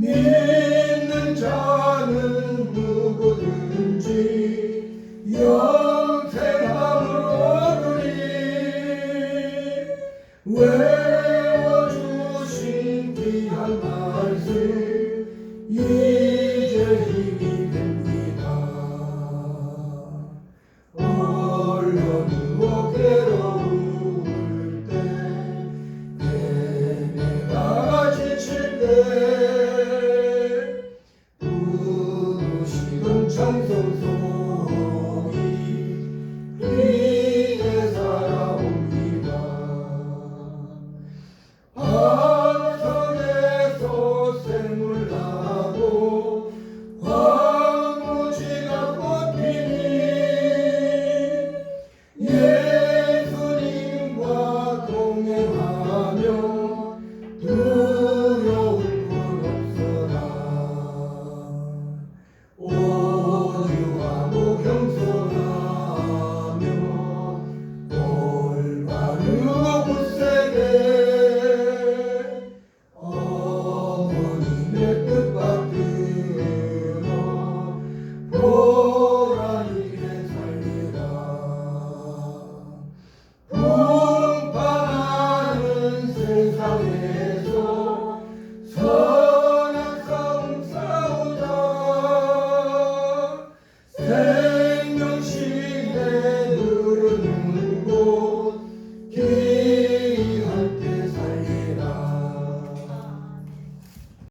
믿는 자는 누구든지 영생함을 얻으리. 왜 찬송송이 위에 살아옵니다. 아 Hey.